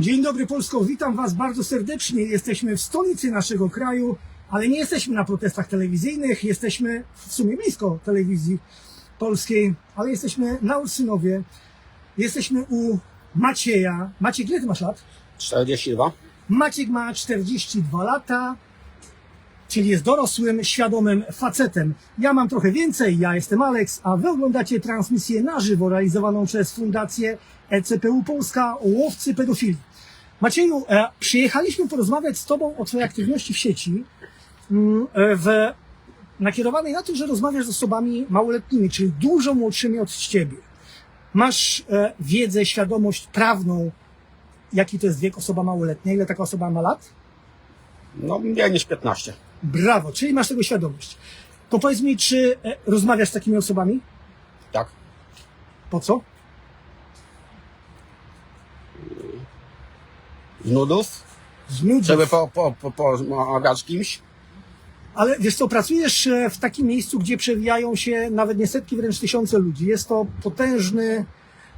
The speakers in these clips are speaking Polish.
Dzień dobry Polsko, witam Was bardzo serdecznie. Jesteśmy w stolicy naszego kraju, ale nie jesteśmy na protestach telewizyjnych, jesteśmy w sumie blisko telewizji polskiej, ale jesteśmy na Ursynowie. Jesteśmy u Macieja. Maciek, ile ty masz lat? 42? Maciek ma 42 lata, czyli jest dorosłym, świadomym facetem. Ja mam trochę więcej, ja jestem Alex, a wy oglądacie transmisję na żywo realizowaną przez Fundację ECPU Polska Łowcy Pedofilii. Macieju, e, przyjechaliśmy porozmawiać z Tobą o Twojej aktywności w sieci, mm, e, w, nakierowanej na to, że rozmawiasz z osobami małoletnimi, czyli dużo młodszymi od Ciebie. Masz e, wiedzę, świadomość prawną, jaki to jest wiek osoba małoletnia, ile taka osoba ma lat? No mniej niż 15. Brawo, czyli masz tego świadomość. To powiedz mi, czy e, rozmawiasz z takimi osobami? Tak? Po co? Z nudów? Z nudów. Żeby po, po, po, pomagać kimś? Ale wiesz co, pracujesz e, w takim miejscu, gdzie przewijają się nawet nie setki, wręcz tysiące ludzi. Jest to potężny,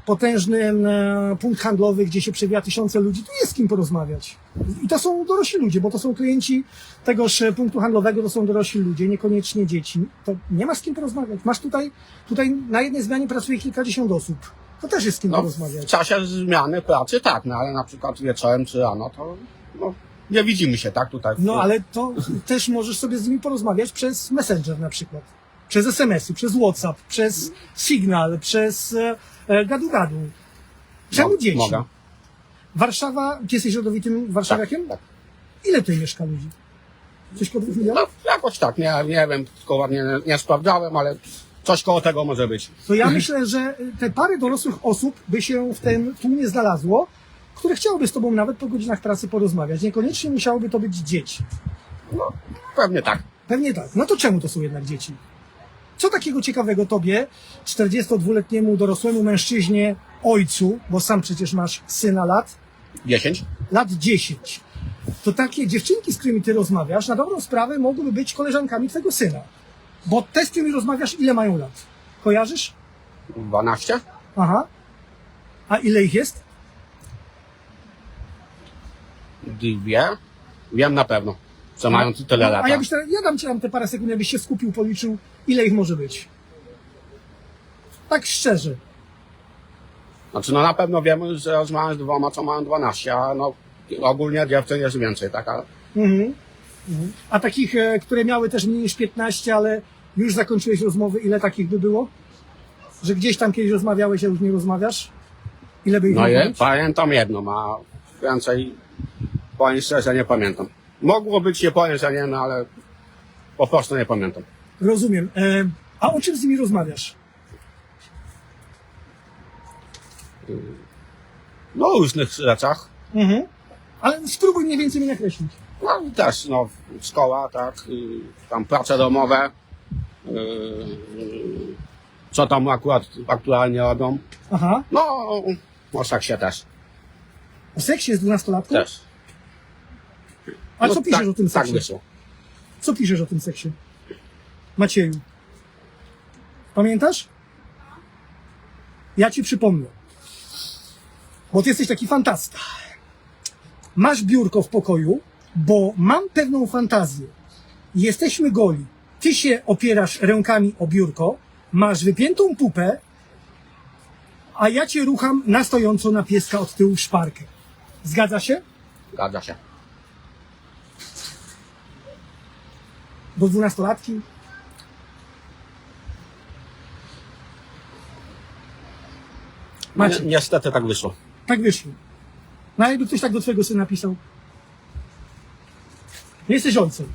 potężny e, punkt handlowy, gdzie się przewija tysiące ludzi. Tu jest z kim porozmawiać. I to są dorośli ludzie, bo to są klienci tegoż e, punktu handlowego, to są dorośli ludzie, niekoniecznie dzieci. To nie ma z kim porozmawiać. Masz tutaj, tutaj na jednej zmianie pracuje kilkadziesiąt osób. To też jest z kim No, w czasie zmiany pracy tak, no ale na przykład wieczorem czy rano to no, nie widzimy się, tak? Tutaj. No ale to też możesz sobie z nimi porozmawiać przez Messenger na przykład. Przez SMS-y, przez WhatsApp, przez Signal, przez e, e, gadu-gadu. Czemu Mo- dzieci? Mogę. Warszawa, ty jesteś rodowitym warszawiakiem? Tak. Ile tutaj mieszka ludzi? Coś po dwóch milionów? No jakoś tak, nie, nie wiem, tylko nie, nie sprawdzałem, ale coś koło tego może być. To ja myślę, że te parę dorosłych osób by się w tym tłumie znalazło, które chciałyby z tobą nawet po godzinach pracy porozmawiać. Niekoniecznie musiałoby to być dzieci. No pewnie tak. Pewnie tak. No to czemu to są jednak dzieci? Co takiego ciekawego tobie, 42-letniemu dorosłemu mężczyźnie, ojcu, bo sam przecież masz syna lat, 10? lat 10. To takie dziewczynki, z którymi ty rozmawiasz, na dobrą sprawę mogłyby być koleżankami twojego syna. Bo te, z którymi rozmawiasz, ile mają lat? Kojarzysz? 12? Aha. A ile ich jest? Dwie? Wiem na pewno, co mają tyle No, lat. a jakbyś teraz, ja dam ci tam te parę sekund, jakbyś się skupił, policzył, ile ich może być. Tak szczerze. Znaczy no na pewno wiemy, że rozmawiam z dwoma, co mają 12, a no ogólnie dziewczyn jest więcej, tak? Ale Mhm. Mhm. A takich, e, które miały też mniej niż 15, ale już zakończyłeś rozmowy, ile takich by było? Że gdzieś tam kiedyś rozmawiałeś, a już nie rozmawiasz? Ile by ich No je, pamiętam jedną, a więcej powiem szczerze nie pamiętam. Mogło być, nie powiem, że nie, no ale po prostu nie pamiętam. Rozumiem. E, a o czym z nimi rozmawiasz? No o różnych rzeczach. Mhm. Ale spróbuj mniej więcej mnie nakreślić. No i też, no szkoła, tak, tam prace domowe, y, co tam akurat aktualnie robią. Aha. No, o seksie też, O seksie z dwunastolatką? też. A No co piszesz tak, o tym Tak seksie? wyszło. Co piszesz o tym seksie? Macieju. Pamiętasz? Ja ci przypomnę. Bo ty jesteś taki fantasta. Masz biurko w pokoju, bo mam pewną fantazję. Jesteśmy goli. Ty się opierasz rękami o biurko, masz wypiętą pupę, a ja cię rucham na stojąco na pieska od tyłu w szparkę. Zgadza się? Zgadza się. Do dwunastolatki? Macie. Ni- Niestety tak wyszło. Tak wyszło. No a jakby ktoś tak do twojego syna pisał? Nie jesteś ojcem.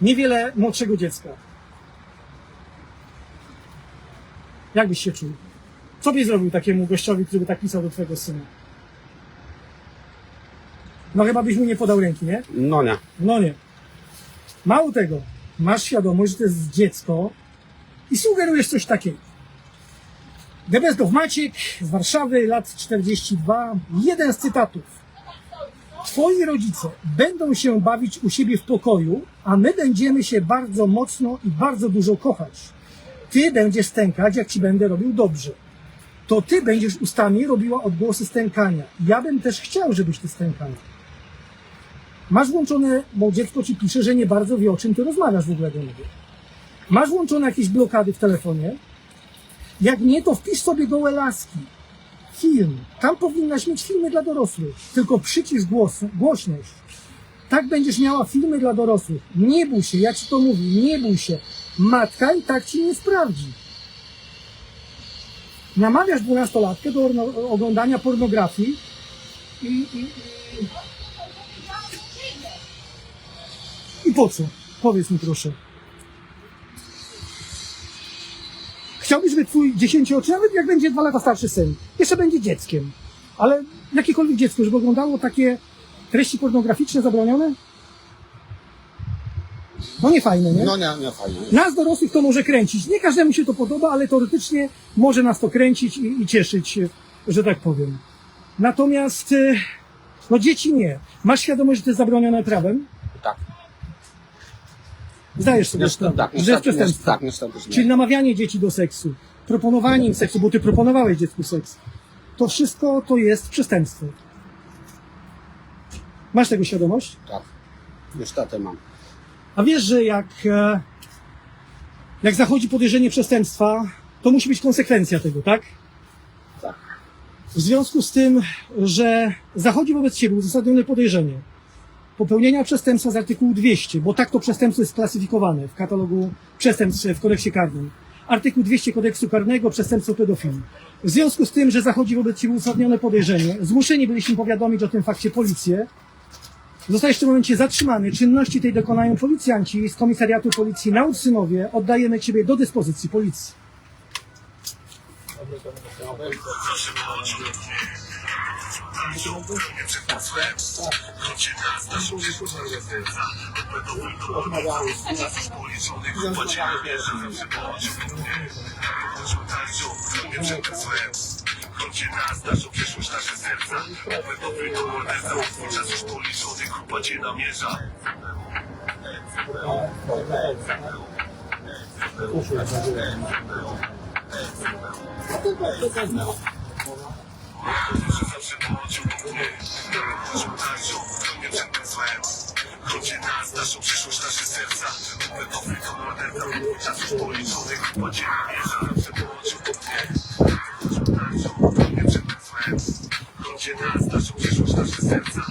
Niewiele młodszego dziecka. Jak byś się czuł? Co byś zrobił takiemu gościowi, który by tak pisał do twojego syna? No chyba byś mu nie podał ręki, nie? No nie. No nie. Mało tego, masz świadomość, że to jest dziecko i sugerujesz coś takiego. Of Maciek z Warszawy, lat 42. Jeden z cytatów. Twoi rodzice będą się bawić u siebie w pokoju, a my będziemy się bardzo mocno i bardzo dużo kochać. Ty będziesz stękać, jak ci będę robił dobrze. to ty będziesz ustami robiła odgłosy stękania. Ja bym też chciał, żebyś ty stękała. Masz włączone, bo dziecko ci pisze, że nie bardzo wie, o czym ty rozmawiasz w ogóle do niego. Masz włączone jakieś blokady w telefonie? Jak nie, to wpisz sobie gołe laski. Film. Tam powinnaś mieć filmy dla dorosłych. Tylko przycisz głos, głośność. Tak będziesz miała filmy dla dorosłych. Nie bój się, ja ci to mówię, nie bój się. Matka i tak ci nie sprawdzi. Namawiasz dwunastolatkę do oglądania pornografii i, i, i... I po co? Powiedz mi proszę. Chciałbyś, żeby twój dziesięciooczny, nawet jak będzie dwa lata starszy syn, jeszcze będzie dzieckiem, ale jakiekolwiek dziecko, żeby oglądało takie treści pornograficzne zabronione? No nie fajne, nie? No nie, nie fajnie. Nas dorosłych to może kręcić. Nie każdemu się to podoba, ale teoretycznie może nas to kręcić i, i cieszyć, że tak powiem. Natomiast, e, no dzieci nie. Masz świadomość, że to jest zabronione prawem? Zdajesz sobie sprawę, tak, że jest niestety, przestępstwo. tak, niestety, że Czyli nie. namawianie dzieci do seksu, proponowanie im seksu, bo ty proponowałeś dziecku seks. To wszystko to jest przestępstwo. Masz tego świadomość? Tak. Niestety mam. A wiesz, że jak, e, jak zachodzi podejrzenie przestępstwa, to musi być konsekwencja tego, tak? Tak. W związku z tym, że zachodzi wobec ciebie uzasadnione podejrzenie popełnienia przestępstwa z artykułu 200, bo tak to przestępstwo jest sklasyfikowane w katalogu przestępstw w kodeksie karnym. Artykuł 200 kodeksu karnego, przestępstwo pedofilii. W związku z tym, że zachodzi wobec ciebie uzasadnione podejrzenie, zmuszeni byliśmy powiadomić o tym fakcie policję, Zostajesz w tym momencie zatrzymany. Czynności tej dokonają policjanci z komisariatu policji na Ursynowie. Oddajemy Ciebie do dyspozycji policji. Chodzi nas, naszą przyszłość, nasze serca. Pedowy to morderca Czas już policzony, grupa cię namierza Że zawsze pochodził do mnie Naszą tarczą, chronię przed tym złem Chodzi nas, naszą przyszłość, nasze serca Pedowy to morderca Czas już policzony, grupa cię namierza Zawsze pochodził do mnie Chodzi nas, naszą przyszłość, nasze serca